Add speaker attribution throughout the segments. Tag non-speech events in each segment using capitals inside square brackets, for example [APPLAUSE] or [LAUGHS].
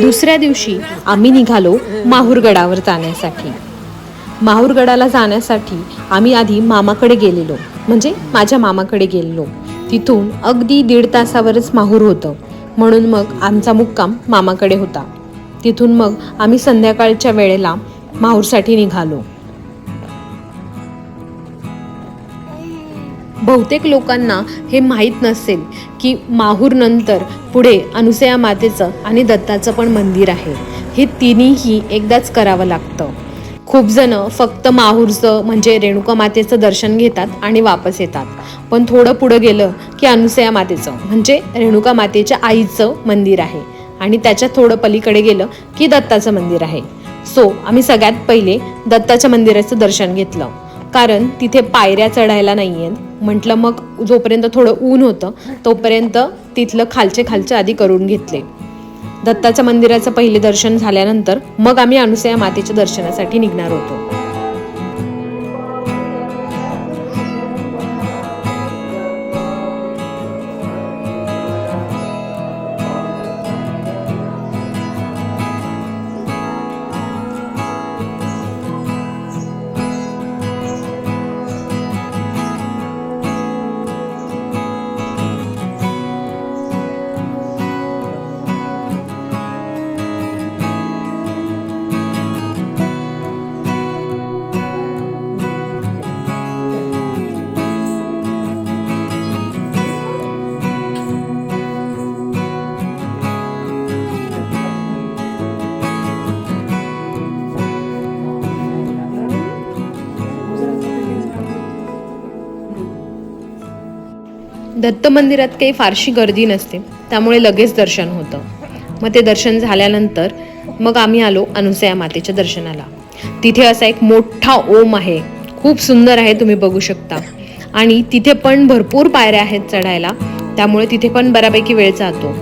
Speaker 1: दुसऱ्या दिवशी आम्ही निघालो माहूरगडावर जाण्यासाठी. माहूरगडाला जाण्यासाठी आम्ही आधी मामाकडे गेलेलो म्हणजे माझ्या मामाकडे गेलेलो. तिथून अगदी दीड तासावरच माहूर होतं. म्हणून मग आमचा मुक्काम मामाकडे होता. तिथून मग आम्ही संध्याकाळच्या वेळेला माहूरसाठी निघालो. बहुतेक लोकांना हे माहीत नसेल की माहूरनंतर पुढे अनुसया मातेचं आणि दत्ताचं पण मंदिर आहे. हे तिन्हीही एकदाच करावं लागतं. खूप जण फक्त माहूरचं म्हणजे रेणुका मातेचं दर्शन घेतात आणि वापस येतात. पण थोडं पुढं गेलं की अनुसया मातेचं म्हणजे रेणुका मातेच्या आईचं मंदिर आहे. आणि त्याच्या थोडं पलीकडे गेलं की दत्ताचं मंदिर आहे. सो आम्ही सगळ्यात पहिले दत्ताच्या मंदिराचं दर्शन घेतलं. कारण तिथे पायऱ्या चढायला नाही आहेत म्हटलं मग जोपर्यंत थोडं ऊन होतं तोपर्यंत तिथलं खालचे खालचे आधी करून घेतले. दत्ताच्या मंदिराचं पहिले दर्शन झाल्यानंतर मग आम्ही अनुसया मातेच्या दर्शनासाठी निघणार होतो. दत्त मंदिरात काही फारशी गर्दी नसते. त्यामुळे लगेच दर्शन होतं. मग ते दर्शन झाल्यानंतर मग आम्ही आलो अनुसया मातेच्या दर्शनाला. तिथे असा एक मोठा ओम आहे. खूप सुंदर आहे तुम्ही बघू शकता. आणि तिथे पण भरपूर पायऱ्या आहेत चढायला. त्यामुळे तिथे पण बऱ्यापैकी वेळ जातो.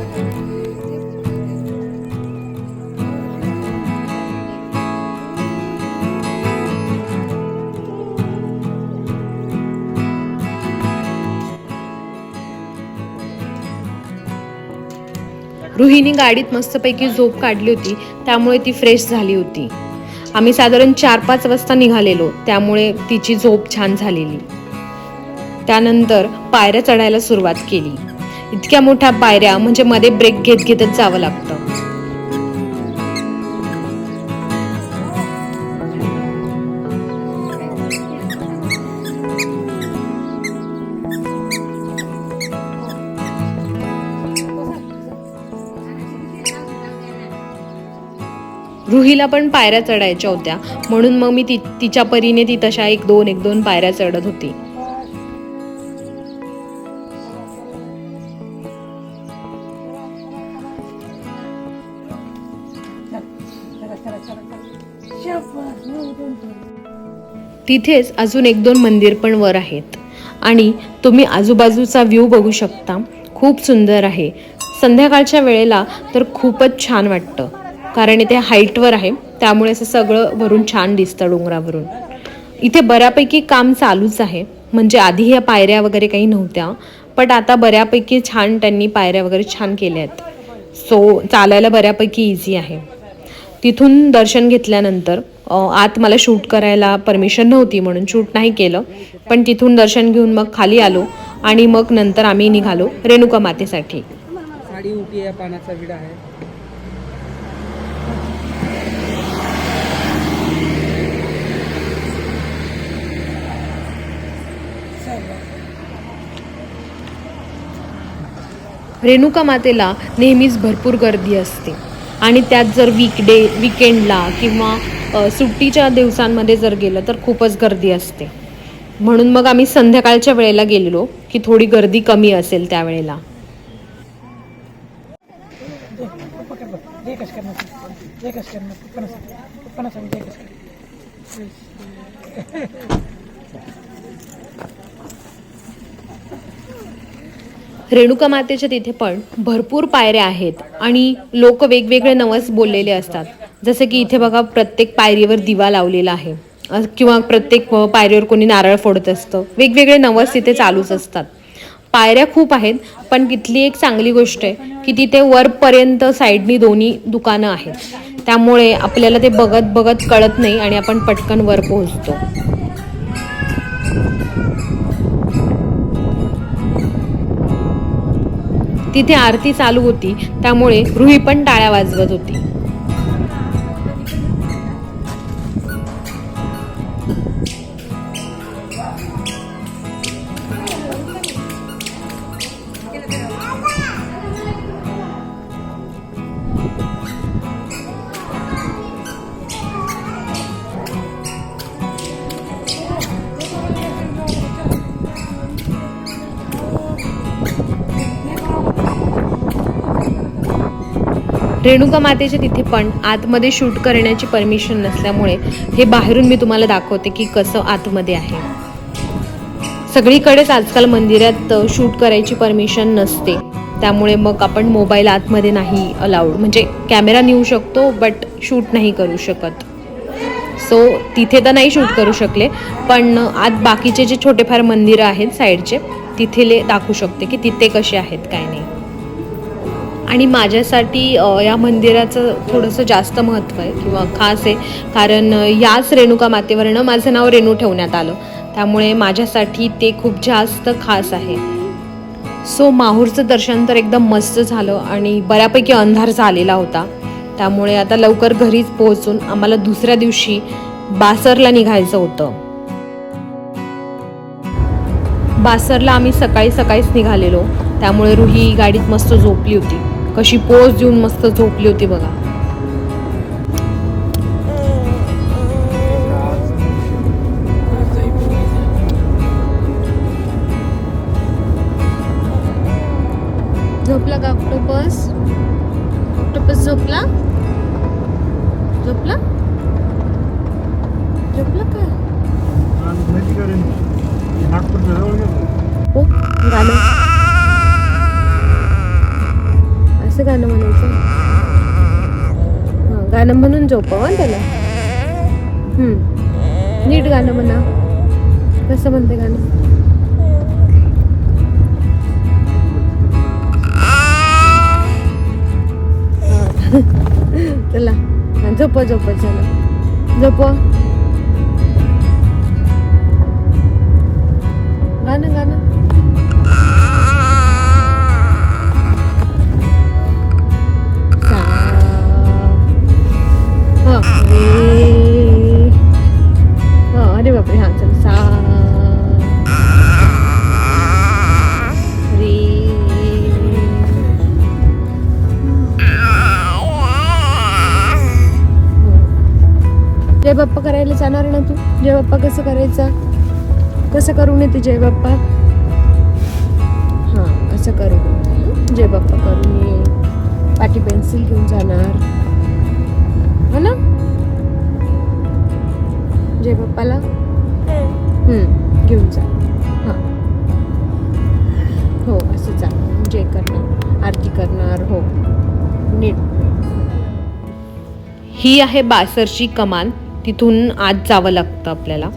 Speaker 1: रुहीने गाडीत मस्तपैकी झोप काढली होती त्यामुळे ती फ्रेश झाली होती. आम्ही साधारण चार पाच वाजता निघालेलो त्यामुळे तिची झोप छान झालेली. त्यानंतर पायऱ्या चढायला सुरुवात केली. इतक्या मोठ्या पायऱ्या म्हणजे मध्ये ब्रेक घेत घेतच जावं लागतं. रुहीला पण पायऱ्या चढायच्या होत्या. म्हणून मग मी ति तिच्या परीने ती तशा एक दोन एक दोन पायऱ्या चढत होती. तिथेच अजून एक दोन मंदिर पण वर आहेत. आणि तुम्ही आजूबाजूचा व्ह्यू बघू शकता. खूप सुंदर आहे. संध्याकाळच्या वेळेला तर खूपच छान वाटतं. कारण इथे हाईटवर आहे. त्यामुळे असं सगळं वरून छान दिसतं डोंगरावरून. इथे बऱ्यापैकी काम चालूच आहे. म्हणजे आधी ह्या पायऱ्या वगैरे काही नव्हत्या. पण आता बऱ्यापैकी छान त्यांनी पायऱ्या वगैरे छान केल्या आहेत. सो चालायला बऱ्यापैकी इझी आहे. तिथून दर्शन घेतल्यानंतर आत मला शूट करायला परमिशन नव्हती म्हणून शूट नाही केलं. पण तिथून दर्शन घेऊन मग खाली आलो आणि मग नंतर आम्ही निघालो रेणुका मातेसाठी.
Speaker 2: साडी उटी आहे पानाचा विडा आहे.
Speaker 1: रेणुका मातेला नेहमीच भरपूर गर्दी असते आणि त्यात जर वीकडे विकेंडला किंवा सुट्टीच्या दिवसांमध्ये जर गेलं तर खूपच गर्दी असते म्हणून मग आम्ही संध्याकाळच्या वेळेला गेलेलो की थोडी गर्दी कमी असेल त्यावेळेला
Speaker 2: एकच करणार एकच करणार पन्नास पन्नास एकच कर
Speaker 1: रेणुका मातेच्या तिथे पण भरपूर पायऱ्या आहेत आणि लोक वेगवेगळे नवस बोललेले असतात. जसे की इथे बघा प्रत्येक पायरीवर दिवा लावलेला आहे. किंवा प्रत्येक पायरीवर कोणी नारळ फोडत असतं. वेगवेगळे नवस तिथे चालूच असतात. पायऱ्या खूप आहेत पण तिथली एक चांगली गोष्ट आहे की तिथे वरपर्यंत साईडनी दोन्ही दुकानं आहेत. त्यामुळे आपल्याला ते बघत बघत कळत नाही आणि आपण पटकन वर पोहोचतो. तिथे आरती चालू होती त्यामुळे रुही पण टाळ्या वाजवत होती. रेणुका मातेचे तिथे पण आतमध्ये शूट करण्याची परमिशन नसल्यामुळे हे बाहेरून मी तुम्हाला दाखवते की कसं आतमध्ये आहे. सगळीकडेच आजकाल मंदिरात शूट करायची परमिशन नसते. त्यामुळे मग आपण मोबाईल आतमध्ये नाही अलाउड म्हणजे कॅमेरा नेऊ शकतो बट शूट नाही करू शकत. सो तिथे तर नाही शूट करू शकले पण आत बाकीचे जे छोटेफार मंदिरं आहेत साईडचे तिथेले दाखवू शकते की तिथे कसे आहेत काय नाही. आणि माझ्यासाठी या मंदिराचं थोडंसं जास्त महत्त्व आहे किंवा खास आहे. कारण याच रेणुका मातेवरनं माझं नाव रेणू ठेवण्यात आलं. त्यामुळे माझ्यासाठी ते खूप जास्त खास आहे. सो माहूरचं दर्शन तर एकदम मस्त झालं आणि बऱ्यापैकी अंधार झालेला होता. त्यामुळे आता लवकर घरीच पोहोचून आम्हाला दुसऱ्या दिवशी बासरला निघायचं होतं. बासरला आम्ही सकाळी सकाळीच निघालेलो. त्यामुळे रुही गाडीत मस्त झोपली होती. कशी पोज देऊन मस्त झोपली होती बघा. झोपला का ऑक्टोपस? ऑक्टोपस झोपला? झोपला? झोपला का? हो गाणं असं गाणं म्हणायचं? हां गाणं म्हणून झोपाव त्याला. नीट गाणं म्हणा. कसं म्हणते गाणं? [LAUGHS] चला. झोप झोप चला. झोप. गाणं गाणं. अरे बापरे हा चल सा रे जय बाप्पा करायला जाणार ना तू जय बाप्पा कसं करायचा कसं करून येते जय बाप्पा हां असं करू. जय बाप्पा करून ये पाठी पेन्सिल घेऊन जाणार. हो ना? जय बाप्पाला हं, घेऊन जा. हां. हो असं जा जय करणार आरती करणार हो. नीट. ही आहे बासरची कमान. तिथून आत जावं लागतं आपल्याला.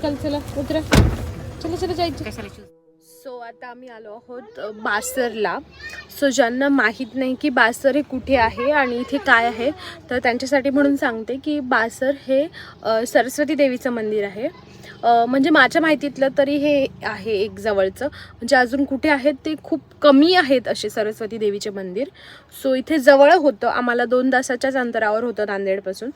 Speaker 1: शूज घाल चला उतरा चला चला जायचं सो आता आम्ही आलो आहोत बासरला. सो ज्यांना माहीत नाही की बासर हे कुठे आहे आणि इथे काय आहे तर त्यांच्यासाठी म्हणून सांगते की बासर हे सरस्वती देवीचं मंदिर आहे. म्हणजे माझ्या माहितीतलं तरी हे आहे एक जवळचं. म्हणजे अजून कुठे आहेत ते खूप कमी आहेत असे सरस्वती देवीचे मंदिर. सो इथे जवळ होतं. आम्हाला दोन तासाच्याच अंतरावर होतं नांदेडपासून.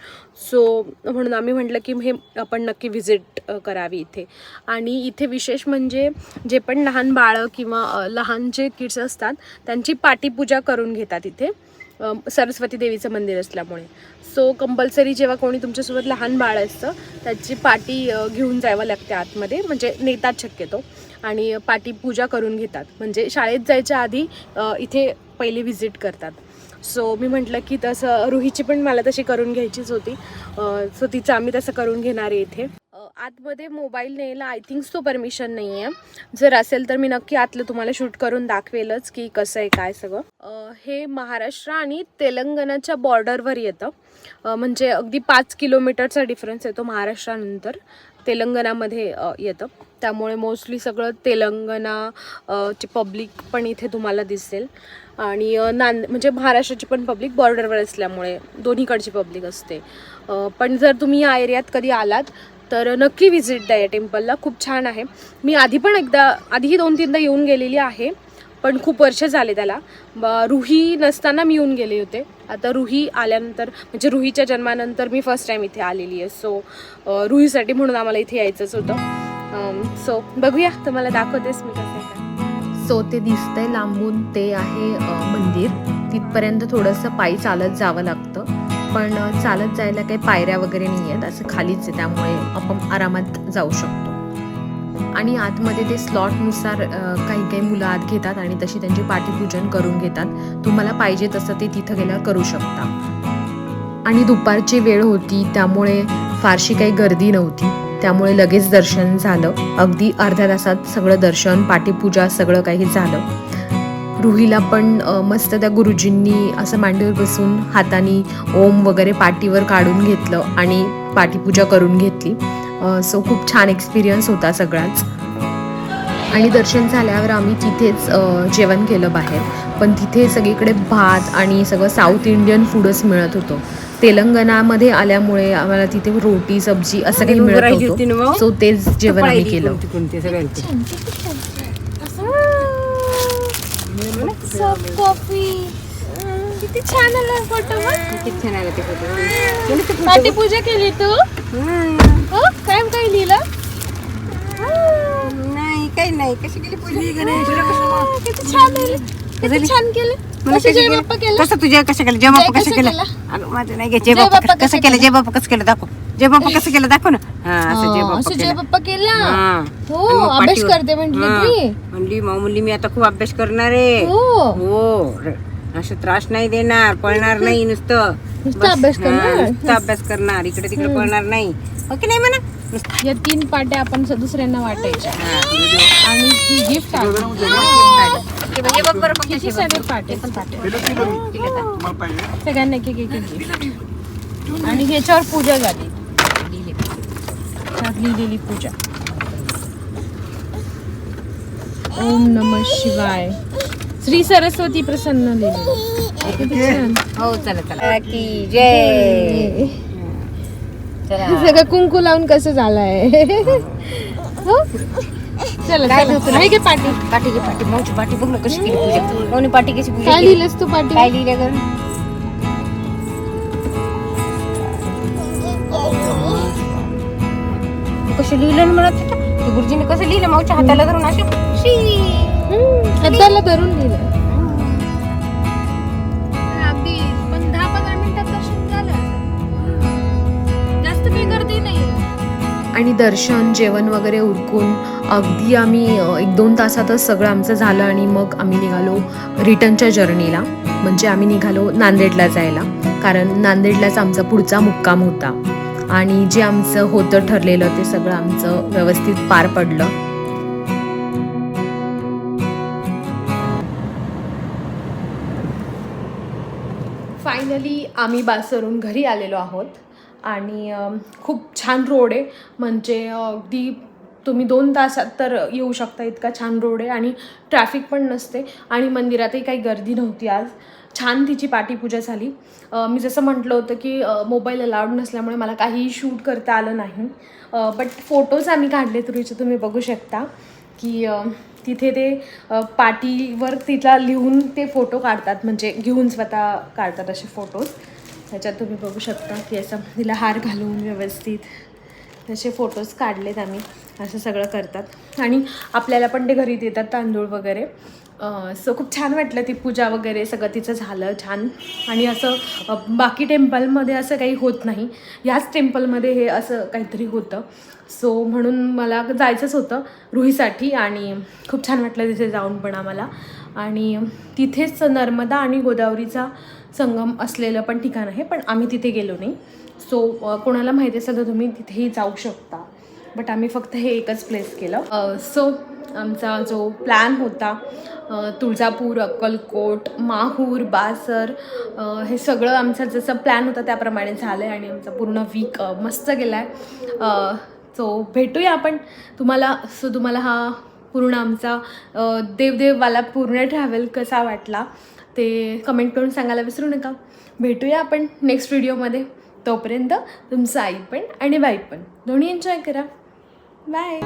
Speaker 1: सो म्हणून आम्ही म्हटलं की हे आपण नक्की व्हिजिट करावी इथे. आणि इथे विशेष म्हणजे जे पण लहान बाळं किंवा लहान जे किड्स असतात त्यांची पाटीपूजा करून घेतात इथे. सरस्वती देवीचं मंदिर असल्यामुळे. सो कंपल्सरी जेव्हा कोणी तुमच्यासोबत लहान बाळ असतं त्याची पाटी घेऊन जावं लागते आतमध्ये म्हणजे नेतात शक्यतो. आणि पाटी पूजा करून घेतात. म्हणजे शाळेत जायच्या आधी इथे पहिले व्हिजिट करतात. सो मी म्हटलं की तसं रुहीची पण मला तशी करून घ्यायचीच होती. सो तिचं आम्ही तसं करून घेणार आहे इथे. आतमध्ये मोबाईल न्यायला आय थिंक तो परमिशन नाही आहे जर असेल तर मी नक्की आतलं तुम्हाला शूट करून दाखवेलच की कसं आहे काय सगळं. हे महाराष्ट्र आणि तेलंगणाच्या बॉर्डरवर येतं. म्हणजे अगदी पाच किलोमीटरचा डिफरन्स येतो महाराष्ट्रानंतर. तेलंगणामध्ये येतं. त्यामुळे मोस्टली सगळं तेलंगणा ची पब्लिक पण इथे तुम्हाला दिसेल. आणि नांद म्हणजे महाराष्ट्राची पण पब्लिक बॉर्डरवर असल्यामुळे दोन्हीकडची पब्लिक असते. पण जर तुम्ही या एरियात कधी आलात तर नक्की व्हिजिट द्या या टेम्पलला खूप छान आहे. मी आधी पण एकदा आधीही दोन तीनदा येऊन गेलेली आहे पण खूप वर्ष झाले त्याला. ब- रुही नसताना मी येऊन गेले होते. आता रुही आल्यानंतर म्हणजे रुहीच्या जन्मानंतर मी फर्स्ट टाईम इथे आलेली आहे. सो रुहीसाठी म्हणून आम्हाला इथे यायचंच होतं. सो बघूया. तर मला दाखवतेस मी कसं सो ते दिसतंय लांबून. ते आहे मंदिर. तिथपर्यंत थोडंसं पायी चालत जावं लागतं. पण चालत जायला काही पायऱ्या वगैरे नाही आहेत. असं खालीच आहे त्यामुळे आपण आरामात जाऊ शकतो. आणि आतमध्ये ते स्लॉटनुसार काही काही मुलं आत घेतात आणि तशी त्यांची पाठीपूजन करून घेतात. तुम्हाला पाहिजे तसं ते तिथं गेल्यावर करू शकता. आणि दुपारची वेळ होती त्यामुळे फारशी काही गर्दी नव्हती. त्यामुळे लगेच दर्शन झालं. अगदी अर्ध्या तासात सगळं दर्शन पाठीपूजा सगळं काही झालं. रुहीला पण मस्त त्या गुरुजींनी असं मांडीवर बसून हाताने ओम वगैरे पाठीवर काढून घेतलं आणि पाठीपूजा करून घेतली. सो खूप छान एक्सपिरियन्स होता सगळाच. आणि दर्शन झाल्यावर आम्ही तिथेच जेवण केलं बाहेर. पण तिथे सगळीकडे भात आणि सगळं साऊथ इंडियन फूडच मिळत होतं. तेलंगणामध्ये आल्यामुळे आम्हाला तिथे रोटी सब्जी असं काही मिळत होतं सो तेच जेवण आम्ही केलं.
Speaker 3: कॉफी किती छान आला फोटो पाठी पूजा केली तू? हो? काय काय लिहिलं?
Speaker 4: नाही काही नाही. कशी गेली पूजा?
Speaker 3: किती छान आहे किती छान केलं. कसे जय बाप्पा केलं?
Speaker 4: कसं तुझ्या कसं केलं? जय बाप्पा
Speaker 3: जय
Speaker 4: कसं
Speaker 3: कसं
Speaker 4: केलं?
Speaker 3: केलं?
Speaker 4: अगं माझं नाही जय बाप्पा
Speaker 3: बाप्पा
Speaker 4: कसं
Speaker 3: कसं
Speaker 4: केलं? जय बाप्पा कसं केलं? दाखव. जय बाप्पा कसं केलं? दाखव ना. हा असं जय
Speaker 3: हा,
Speaker 4: बाप्पा
Speaker 3: असं जय
Speaker 4: केलं.
Speaker 3: बाप्पा केला?
Speaker 4: हा.
Speaker 3: हो
Speaker 4: आणि मग
Speaker 3: अभ्यास
Speaker 4: पाठीवर-
Speaker 3: करते म्हटली
Speaker 4: हा.
Speaker 3: ती.
Speaker 4: म्हणली माऊ म्हणली मी आता खूप अभ्यास करणार आहे.
Speaker 3: हो.
Speaker 4: हो. र- असं त्रास नाही देणार पळणार नाही नुसतं.
Speaker 3: नुसतं
Speaker 4: बस,
Speaker 3: अभ्यास
Speaker 4: हा,
Speaker 3: करणार?
Speaker 4: नुसतं अभ्यास करणार इकडे तिकडे पळणार नाही. ओके नाही म्हणा नुसतं.
Speaker 3: या तीन पाट्या आपण स- दुसऱ्यांना वाटायच्या. आणि ही गिफ्ट आहे.
Speaker 4: हे बघ बरं बघ
Speaker 3: किती सगळे पाटे पाटे.
Speaker 5: तुम्हाला पाहिजे.
Speaker 3: सगळ्यांना एक एक एक एक गिफ्ट आणि ह्याच्यावर पूजा झाली. त्यात लिहिलेली पूजा. ओम नम शिवाय. श्री सरस्वती प्रसन्न
Speaker 4: हो चला चला. की जय. चला.
Speaker 3: सगळं कुंकू लावून कसं झालंय? हो? चला
Speaker 4: काय
Speaker 3: पाटी.
Speaker 4: घे मावची बघ ना कशी केली पूजा. कोणी पाठी कशी पूजा
Speaker 3: काय
Speaker 4: केली?
Speaker 3: लिहिलंस तू पाटी?
Speaker 4: काय लिहिलं ग? कसं लिहिलं ना मला तिथं ते गुरुजीने कसं लिहिलं? मावच्या हाताला धरून असं शी.
Speaker 3: धरून लिहिलं. अगदी. पण दहा पंधरा मिनिटात दर्शन झालं जास्त काही गर्दी नाही.
Speaker 1: आणि दर्शन जेवण वगैरे उरकून अगदी आम्ही एक दोन तासातच सगळं आमचं झालं आणि मग आम्ही निघालो रिटर्नच्या जर्नीला. म्हणजे आम्ही निघालो नांदेडला जायला. कारण नांदेडलाच आमचा पुढचा मुक्काम होता. आणि जे आमचं होतं ठरलेलं ते सगळं आमचं व्यवस्थित पार पडलं. फायनली आम्ही बासरून घरी आलेलो आहोत. आणि खूप छान रोड आहे. म्हणजे अगदी तुम्ही दोन तासात तर येऊ शकता इतका छान रोड आहे. आणि ट्रॅफिक पण नसते. आणि मंदिरातही काही गर्दी नव्हती आज. छान तिची पाठीपूजा झाली. मी जसं म्हटलं होतं की मोबाईल अलाउड नसल्यामुळे मला काहीही शूट करता आलं नाही. बट फोटोज आम्ही काढले तुरीचे तुम्ही बघू शकता की तिथे ते पाटीवर तिथला लिहून ते फोटो काढतात. म्हणजे घेऊन स्वतः काढतात असे फोटोज. त्याच्यात तुम्ही बघू शकता की असं तिला हार घालून व्यवस्थित तसे फोटोज काढलेत आम्ही. असं सगळं करतात. आणि आपल्याला पण ते घरी देतात तांदूळ वगैरे. सो खूप छान वाटलं ती पूजा वगैरे सगळं तिचं झालं छान. आणि असं बाकी टेम्पलमध्ये असं काही होत नाही. ह्याच टेम्पलमध्ये हे असं काहीतरी होतं. सो म्हणून मला जायचंच होतं रुहीसाठी आणि खूप छान वाटलं तिथे जाऊन पण आम्हाला. आणि तिथेच नर्मदा आणि गोदावरीचा संगम असलेलं पण ठिकाण आहे पण आम्ही तिथे गेलो नाही. सो कोणाला माहिती असेल तर तुम्ही तिथेही जाऊ शकता. बट आम्ही फक्त हे एकच प्लेस केलं. सो आमचा जो प्लॅन होता तुळजापूर अक्कलकोट माहूर बासर हे सगळं आमचा जसं प्लॅन होता त्याप्रमाणे झालं आहे आणि आमचा पूर्ण वीक मस्त गेला आहे सो भेटूया आपण. तुम्हाला सो तुम्हाला हा पूर्ण आमचा देवदेववाला पूर्ण ट्रॅव्हल कसा वाटला ते कमेंट करून सांगायला विसरू नका. भेटूया आपण नेक्स्ट व्हिडिओमध्ये तोपर्यंत तुमचं आई पण आणि बाई पण. दोन्ही एन्जॉय करा. बाय